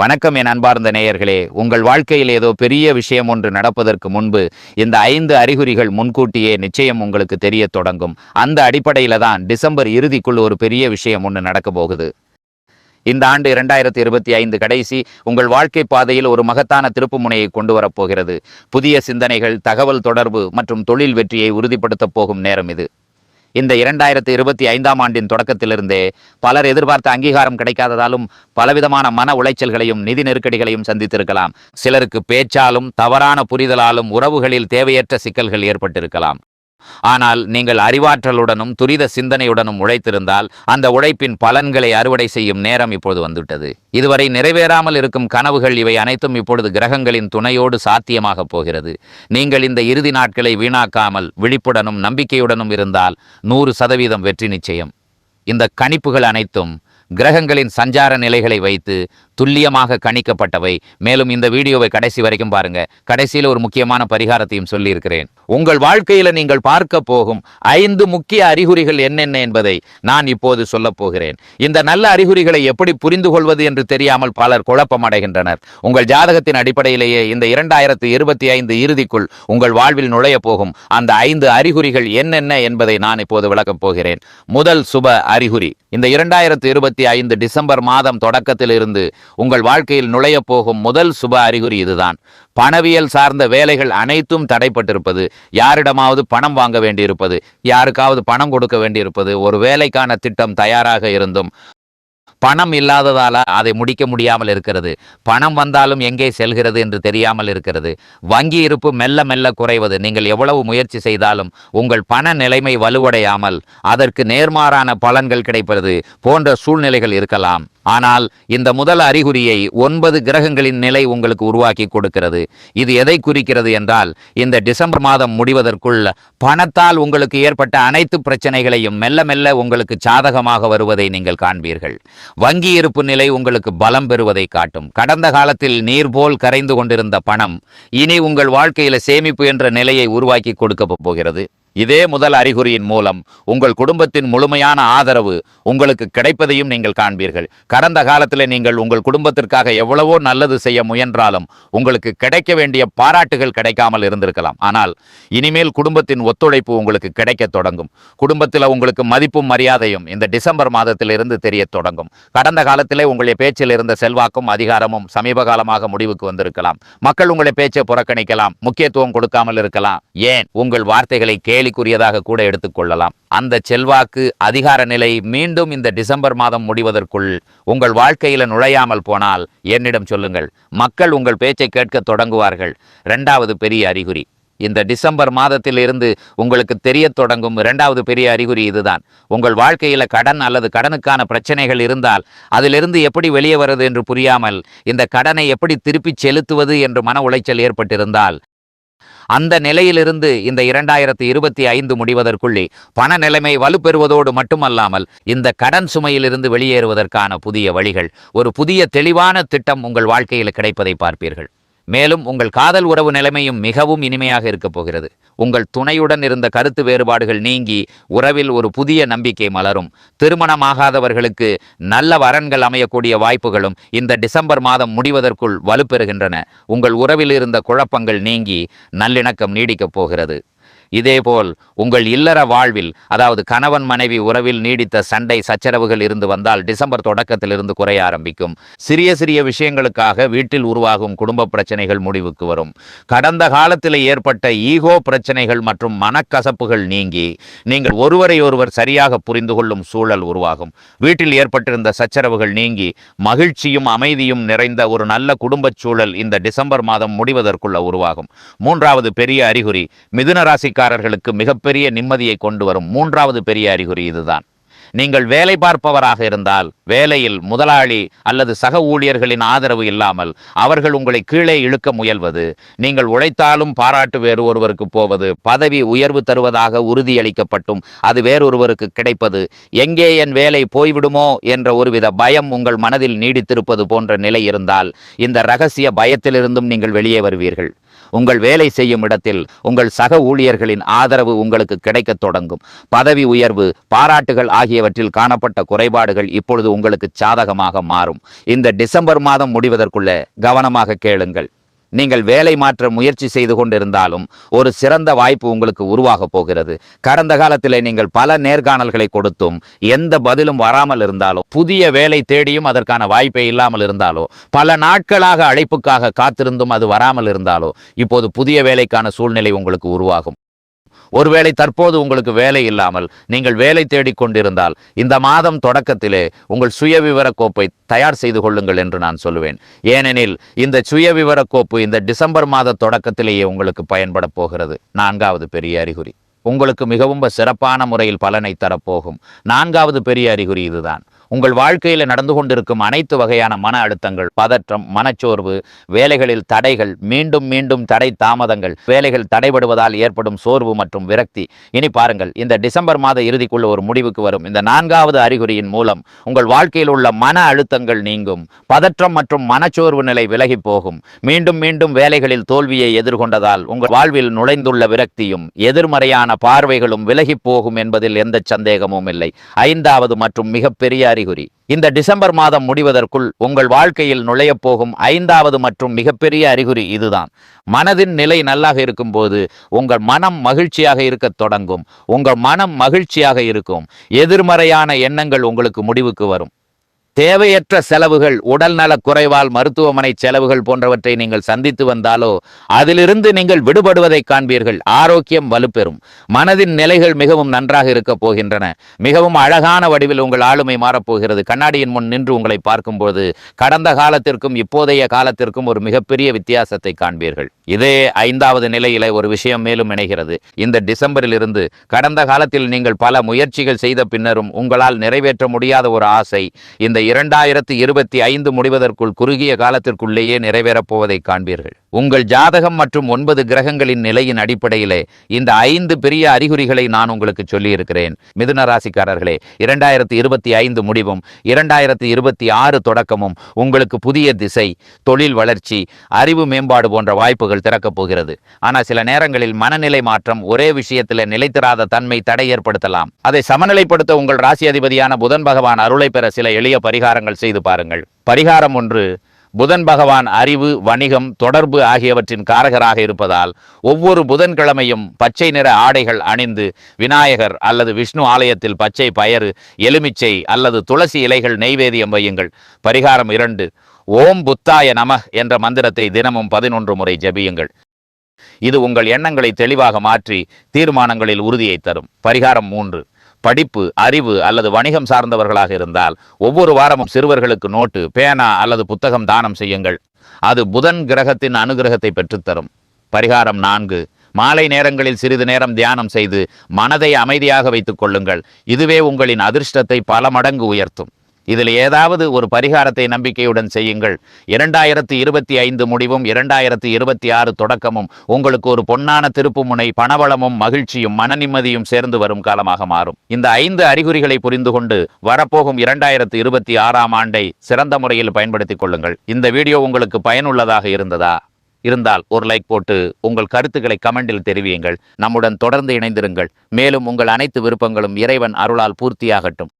வணக்கம் என் அன்பார்ந்த நேயர்களே. உங்கள் வாழ்க்கையில் ஏதோ பெரிய விஷயம் ஒன்று நடப்பதற்கு முன்பு இந்த ஐந்து அறிகுறிகள் முன்கூட்டியே நிச்சயம் உங்களுக்கு தெரிய தொடங்கும். அந்த அடிப்படையில் தான் டிசம்பர் இறுதிக்குள் ஒரு பெரிய விஷயம் ஒன்று நடக்க போகுது. இந்த ஆண்டு இரண்டாயிரத்தி இருபத்தி ஐந்து கடைசி உங்கள் வாழ்க்கை பாதையில் ஒரு மகத்தான திருப்பு முனையை கொண்டு வரப்போகிறது புதிய சிந்தனைகள் தகவல் தொடர்பு மற்றும் தொழில் வெற்றியை உறுதிப்படுத்தப் போகும் நேரம் இது. இந்த இரண்டாயிரத்தி இருபத்தி ஐந்தாம் ஆண்டின் தொடக்கத்திலிருந்தே பலர் எதிர்பார்த்த அங்கீகாரம் கிடைக்காததாலும் பலவிதமான மன உளைச்சல்களையும் நிதி நெருக்கடிகளையும் சந்தித்திருக்கலாம். சிலருக்கு பேச்சாலும் தவறான புரிதலாலும் உறவுகளில் தேவையற்ற சிக்கல்கள் ஏற்பட்டிருக்கலாம். ஆனால் நீங்கள் அறிவாற்றலுடனும் துரித சிந்தனையுடனும் உழைத்திருந்தால் அந்த உழைப்பின் பலன்களை அறுவடை செய்யும் நேரம் இப்பொழுது வந்துவிட்டது. இதுவரை நிறைவேறாமல் இருக்கும் கனவுகள் இவை அனைத்தும் இப்பொழுது கிரகங்களின் துணையோடு சாத்தியமாகப் போகிறது. நீங்கள் இந்த இறுதி நாட்களை வீணாக்காமல் விழிப்புடனும் நம்பிக்கையுடனும் இருந்தால் நூறு சதவீதம் வெற்றி நிச்சயம். இந்த கணிப்புகள் அனைத்தும் கிரகங்களின் சஞ்சார நிலைகளை வைத்து துல்லியமாக கணிக்கப்பட்டவை. மேலும் இந்த வீடியோவை கடைசி வரைக்கும் பாருங்க. கடைசியில் ஒரு முக்கியமான பரிகாரத்தையும் சொல்லியிருக்கிறேன். உங்கள் வாழ்க்கையில நீங்கள் பார்க்க போகும் ஐந்து முக்கிய அறிகுறிகள் என்னென்ன என்பதை நான் இப்போது சொல்லப் போகிறேன். இந்த நல்ல அறிகுறிகளை எப்படி புரிந்து கொள்வது என்று தெரியாமல் பலர் குழப்பமடைகின்றனர். உங்கள் ஜாதகத்தின் அடிப்படையிலேயே இந்த இரண்டாயிரத்து இருபத்தி ஐந்து இறுதிக்குள் உங்கள் வாழ்வில் நுழைய போகும் அந்த ஐந்து அறிகுறிகள் என்னென்ன என்பதை நான் இப்போது விளக்கப் போகிறேன். முதல் சுப அறிகுறி. இந்த இரண்டாயிரத்து இருபத்தி ஐந்து டிசம்பர் மாதம் தொடக்கத்தில் இருந்து உங்கள் வாழ்க்கையில் நுழைய போகும் முதல் சுப அறிகுறி இதுதான். பணவியல் சார்ந்த வேலைகள் அனைத்தும் தடைப்பட்டிருப்பது. யாரிடமாவது பணம் வாங்க வேண்டியிருப்பது யாருக்காவது பணம் கொடுக்க வேண்டியிருப்பது ஒரு வேலைக்கான திட்டம் தயாராக இருந்தும் பணம் இல்லாததால அதை முடிக்க முடியாமல் இருக்கிறது. பணம் வந்தாலும் எங்கே செல்கிறது என்று தெரியாமல் இருக்கிறது. வங்கி இருப்பு மெல்ல மெல்ல குறைவது. நீங்கள் எவ்வளவு முயற்சி செய்தாலும் உங்கள் பண நிலைமை வலுவடையாமல் அதற்கு நேர்மாறான பலன்கள் கிடைப்பது போன்ற சூழ்நிலைகள் இருக்கலாம். ஆனால் இந்த முதல் அறிகுறியை ஒன்பது கிரகங்களின் நிலை உங்களுக்கு உருவாக்கி கொடுக்கிறது. இது எதை குறிக்கிறது என்றால் இந்த டிசம்பர் மாதம் முடிவதற்குள் பணத்தால் உங்களுக்கு ஏற்பட்ட அனைத்து பிரச்சனைகளையும் மெல்ல மெல்ல உங்களுக்கு சாதகமாக வருவதை நீங்கள் காண்பீர்கள். வங்கி இருப்பு நிலை உங்களுக்கு பலம் பெறுவதை காட்டும். கடந்த காலத்தில் நீர் போல் கரைந்து கொண்டிருந்த பணம் இனி உங்கள் வாழ்க்கையில் சேமிப்பு என்ற நிலையை உருவாக்கி கொடுக்க போகிறது. இதே முதல் அறிகுறியின் மூலம் உங்கள் குடும்பத்தின் முழுமையான ஆதரவு உங்களுக்கு கிடைப்பதையும் நீங்கள் காண்பீர்கள். கடந்த காலத்தில் நீங்கள் உங்கள் குடும்பத்திற்காக எவ்வளவோ நல்லது செய்ய முயன்றாலும் உங்களுக்கு கிடைக்க வேண்டிய பாராட்டுகள் கிடைக்காமல் இருந்திருக்கலாம். ஆனால் இனிமேல் குடும்பத்தின் ஒத்துழைப்பு உங்களுக்கு கிடைக்க தொடங்கும். குடும்பத்தில் உங்களுக்கு மதிப்பும் மரியாதையும் இந்த டிசம்பர் மாதத்திலிருந்து தெரிய தொடங்கும். கடந்த காலத்திலே உங்களுடைய பேச்சில் இருந்த செல்வாக்கும் அதிகாரமும் சமீப காலமாக முடிவுக்கு வந்திருக்கலாம். மக்கள் உங்களுடைய பேச்சை புறக்கணிக்கலாம். முக்கியத்துவம் கொடுக்காமல் இருக்கலாம். ஏன்? உங்கள் வார்த்தைகளை கேலிக்குரியதாக கூட எடுத்துக்கொள்ளலாம் அந்த செல்வாக்கு அதிகார நிலை மீண்டும் இந்த டிசம்பர் மாதம் முடிவதற்குள் உங்கள் வாழ்க்கையில நுழையாமல் போனால் என்னிடம் சொல்லுங்கள். மக்கள் உங்கள் பேச்சை கேட்க தொடங்குவார்கள். இரண்டாவது பெரிய அறிகுறி. இந்த டிசம்பர் மாதத்தில் இருந்து உங்களுக்கு தெரிய தொடங்கும் இரண்டாவது பெரிய அறிகுறி இதுதான். உங்கள் வாழ்க்கையில கடன் அல்லது கடனுக்கான பிரச்சனைகள் இருந்தால் அதிலிருந்து எப்படி வெளியே வருது என்று புரியாமல் இந்த கடனை எப்படி திருப்பி செலுத்துவது என்று மன உளைச்சல் ஏற்பட்டிருந்தால் அந்த நிலையிலிருந்து இந்த இரண்டாயிரத்தி இருபத்தி ஐந்து முடிவதற்குள்ளே பண நிலைமை வலுப்பெறுவதோடு மட்டுமல்லாமல் இந்த கடன் சுமையிலிருந்து வெளியேறுவதற்கான புதிய வழிகள் ஒரு புதிய தெளிவான திட்டம் உங்கள் வாழ்க்கையில் கிடைப்பதை பார்ப்பீர்கள். மேலும் உங்கள் காதல் உறவு நிலைமையும் மிகவும் இனிமையாக இருக்கப் போகிறது. உங்கள் துணையுடன் இருந்த கருத்து வேறுபாடுகள் நீங்கி உறவில் ஒரு புதிய நம்பிக்கை மலரும். திருமணமாகாதவர்களுக்கு நல்ல வரன்கள் அமையக்கூடிய வாய்ப்புகளும் இந்த டிசம்பர் மாதம் முடிவதற்குள் வலுப்பெறுகின்றன. உங்கள் உறவில் இருந்த குழப்பங்கள் நீங்கி நல்லிணக்கம் நீடிக்கப் போகிறது. இதேபோல் உங்கள் இல்லற வாழ்வில் அதாவது கணவன் மனைவி உறவில் நீடித்த சண்டை சச்சரவுகள் இருந்து வந்தால் டிசம்பர் தொடக்கத்திலிருந்து குறைய ஆரம்பிக்கும். சிறிய சிறிய விஷயங்களுக்காக வீட்டில் உருவாகும் குடும்ப பிரச்சனைகள் முடிவுக்கு வரும். கடந்த காலத்தில் ஏற்பட்ட ஈகோ பிரச்சனைகள் மற்றும் மனக்கசப்புகள் நீங்கி நீங்கள் ஒருவரை ஒருவர் சரியாக புரிந்து கொள்ளும் சூழல் உருவாகும். வீட்டில் ஏற்பட்டிருந்த சச்சரவுகள் நீங்கி மகிழ்ச்சியும் அமைதியும் நிறைந்த ஒரு நல்ல குடும்பச் சூழல் இந்த டிசம்பர் மாதம் முடிவதற்குள்ள உருவாகும். மூன்றாவது பெரிய அறிகுறி மிதுன ராசி வேலைக்காரர்களுக்கு மிகப்பெரிய நிம்மதியை கொண்டு வரும். மூன்றாவது பெரிய அறிகுறி இதுதான். நீங்கள் வேலை பார்ப்பவராக இருந்தால் வேலையில் முதலாளி அல்லது சக ஊழியர்களின் ஆதரவு இல்லாமல் அவர்கள் உங்களை கீழே இழுக்க முயல்வது நீங்கள் உழைத்தாலும் பாராட்டு வேறு ஒருவருக்கு போவது பதவி உயர்வு தருவதாக உறுதியளிக்கப்பட்டும் அது வேறொருவருக்கு கிடைப்பது எங்கே என் வேலை போய்விடுமோ என்ற ஒருவித பயம் உங்கள் மனதில் நீடித்திருப்பது போன்ற நிலை இருந்தால் இந்த ரகசிய பயத்திலிருந்தும் நீங்கள் வெளியே வருவீர்கள். உங்கள் வேலை செய்யும் இடத்தில் உங்கள் சக ஊழியர்களின் ஆதரவு உங்களுக்கு கிடைக்கத் தொடங்கும். பதவி உயர்வு பாராட்டுகள் ஆகியவற்றில் காணப்பட்ட குறைபாடுகள் இப்பொழுது உங்களுக்கு சாதகமாக மாறும். இந்த டிசம்பர் மாதம் முடிவதற்குள்ள கவனமாக கேளுங்கள். நீங்கள் வேலை மாற்ற முயற்சி செய்து கொண்டிருந்தாலும் ஒரு சிறந்த வாய்ப்பு உங்களுக்கு உருவாக போகிறது. கடந்த காலத்தில் நீங்கள் பல நேர்காணல்களை கொடுத்தும் எந்த பதிலும் வராமல் இருந்தாலும் புதிய வேலை தேடியும் அதற்கான வாய்ப்பே இல்லாமல் இருந்தாலோ பல நாட்களாக அழைப்புக்காக காத்திருந்தும் அது வராமல் இருந்தாலோ இப்போது புதிய வேலைக்கான சூழ்நிலை உங்களுக்கு உருவாகும். ஒருவேளை தற்போது உங்களுக்கு வேலை இல்லாமல் நீங்கள் வேலை தேடிக் கொண்டிருந்தால் இந்த மாதம் தொடக்கத்திலே உங்கள் சுயவிவர கோப்பை தயார் செய்து கொள்ளுங்கள் என்று நான் சொல்லுவேன். ஏனெனில் இந்த சுயவிவர கோப்பு இந்த டிசம்பர் மாத தொடக்கத்திலேயே உங்களுக்கு பயன்பட போகிறது. நான்காவது பெரிய அறிகுறி. உங்களுக்கு மிகவும் சிறப்பான முறையில் பலனை தரப்போகும் நான்காவது பெரிய அறிகுறி இதுதான். உங்கள் வாழ்க்கையில் நடந்து கொண்டிருக்கும் அனைத்து வகையான மன அழுத்தங்கள் பதற்றம் மனச்சோர்வு வேலைகளில் தடைகள் மீண்டும் மீண்டும் தடை தாமதங்கள் வேலைகள் தடைபடுவதால் ஏற்படும் சோர்வு மற்றும் விரக்தி. இனி பாருங்கள் இந்த டிசம்பர் மாத இறுதிக்குள்ள ஒரு முடிவுக்கு வரும். இந்த நான்காவது அறிகுறியின் மூலம் உங்கள் வாழ்க்கையில் உள்ள மன அழுத்தங்கள் நீங்கும். பதற்றம் மற்றும் மனச்சோர்வு நிலை விலகி போகும். மீண்டும் மீண்டும் வேலைகளில் தோல்வியை எதிர்கொண்டதால் உங்கள் வாழ்வில் நுழைந்துள்ள விரக்தியும் எதிர்மறையான பார்வைகளும் விலகி போகும் என்பதில் எந்த சந்தேகமும் இல்லை. ஐந்தாவது மற்றும் மிகப்பெரிய அறிகுறி. இந்த டிசம்பர் மாதம் முடிவதற்குள் உங்கள் வாழ்க்கையில் நுழையப் போகும் ஐந்தாவது மற்றும் மிகப்பெரிய அறிகுறி இதுதான். மனதின் நிலை நல்லாக இருக்கும்போது உங்கள் மனம் மகிழ்ச்சியாக இருக்கத் தொடங்கும். உங்கள் மனம் மகிழ்ச்சியாக இருக்கும். எதிர்மறையான எண்ணங்கள் உங்களுக்கு முடிவுக்கு வரும். தேவையற்ற செலவுகள் உடல் குறைவால் மருத்துவமனை செலவுகள் போன்றவற்றை நீங்கள் சந்தித்து வந்தாலோ அதிலிருந்து நீங்கள் விடுபடுவதை காண்பீர்கள். ஆரோக்கியம் வலுப்பெறும். மனதின் நிலைகள் மிகவும் நன்றாக இருக்கப் போகின்றன. மிகவும் அழகான வடிவில் உங்கள் ஆளுமை மாறப்போகிறது. கண்ணாடியின் முன் நின்று உங்களை பார்க்கும்போது கடந்த காலத்திற்கும் இப்போதைய காலத்திற்கும் ஒரு மிகப்பெரிய வித்தியாசத்தை காண்பீர்கள். இதே ஐந்தாவது நிலையில ஒரு விஷயம் மேலும் இணைகிறது. இந்த டிசம்பரில் இருந்து கடந்த காலத்தில் நீங்கள் பல முயற்சிகள் செய்த பின்னரும் உங்களால் நிறைவேற்ற முடியாத ஒரு ஆசை இந்த இரண்டாயிரத்தி இருபத்தி ஐந்து முடிவதற்குள் குறுகிய காலத்திற்குள்ளேயே நிறைவேறப் போவதை காண்பீர்கள். உங்கள் ஜாதகம் மற்றும் ஒன்பது கிரகங்களின் நிலையின் அடிப்படையிலே இந்த ஐந்து பெரிய அறிகுறிகளை நான் உங்களுக்கு சொல்லியிருக்கிறேன். மிதுன ராசிக்காரர்களே இரண்டாயிரத்தி இருபத்தி ஐந்து முடிவும் இரண்டாயிரத்தி இருபத்தி ஆறு தொடக்கமும் உங்களுக்கு புதிய திசை தொழில் வளர்ச்சி அறிவு மேம்பாடு போன்ற வாய்ப்புகள் திறக்கப் போகிறது. ஆனால் சில நேரங்களில் மனநிலை மாற்றம் ஒரே விஷயத்தில் நிலைத்திராத தன்மை தடை ஏற்படுத்தலாம். அதை சமநிலைப்படுத்த உங்கள் ராசி அதிபதியான புதன் பகவான் அருளை பெற சில எளிய பரிகாரங்கள் செய்து பாருங்கள். பரிகாரம் ஒன்று புதன் பகவான் அறிவு வணிகம் தொடர்பு ஆகியவற்றின் காரகராக இருப்பதால் ஒவ்வொரு புதன்கிழமையும் பச்சை நிற ஆடைகள் அணிந்து விநாயகர் அல்லது விஷ்ணு ஆலயத்தில் பச்சை பயறு எலுமிச்சை அல்லது துளசி இலைகள் நெய்வேதியம் வையுங்கள். பரிகாரம் இரண்டு. ஓம் புத்தாய நம என்ற மந்திரத்தை தினமும் பதினொன்று முறை ஜெபியுங்கள். இது உங்கள் எண்ணங்களை தெளிவாக மாற்றி தீர்மானங்களில் உறுதியை தரும். பரிகாரம் மூன்று. படிப்பு அறிவு அல்லது வணிகம் சார்ந்தவர்களாக இருந்தால் ஒவ்வொரு வாரமும் சிறுவர்களுக்கு நோட்டு பேனா அல்லது புத்தகம் தானம் செய்யுங்கள். அது புதன் கிரகத்தின் அனுகிரகத்தை பெற்றுத்தரும். பரிகாரம் நான்கு. மாலை நேரங்களில் சிறிது நேரம் தியானம் செய்து மனதை அமைதியாக வைத்துக் கொள்ளுங்கள். இதுவே உங்களின் அதிர்ஷ்டத்தை பல மடங்கு உயர்த்தும். இதில் ஏதாவது ஒரு பரிகாரத்தை நம்பிக்கையுடன் செய்யுங்கள். இரண்டாயிரத்தி இருபத்தி ஐந்து முடிவும் இரண்டாயிரத்தி இருபத்தி ஆறு தொடக்கமும் உங்களுக்கு ஒரு பொன்னான திருப்புமுனை பணவளமும் மகிழ்ச்சியும் மன நிம்மதியும் சேர்ந்து வரும் காலமாக மாறும். இந்த ஐந்து அறிகுறிகளை புரிந்து கொண்டு வரப்போகும் இரண்டாயிரத்தி இருபத்தி ஆறாம் ஆண்டை சிறந்த முறையில் பயன்படுத்திக் கொள்ளுங்கள். இந்த வீடியோ உங்களுக்கு பயனுள்ளதாக இருந்ததா? இருந்தால் ஒரு லைக் போட்டு உங்கள் கருத்துக்களை கமெண்டில் தெரிவியுங்கள். நம்முடன் தொடர்ந்து இணைந்திருங்கள். மேலும் உங்கள் அனைத்து விருப்பங்களும் இறைவன் அருளால் பூர்த்தியாகட்டும்.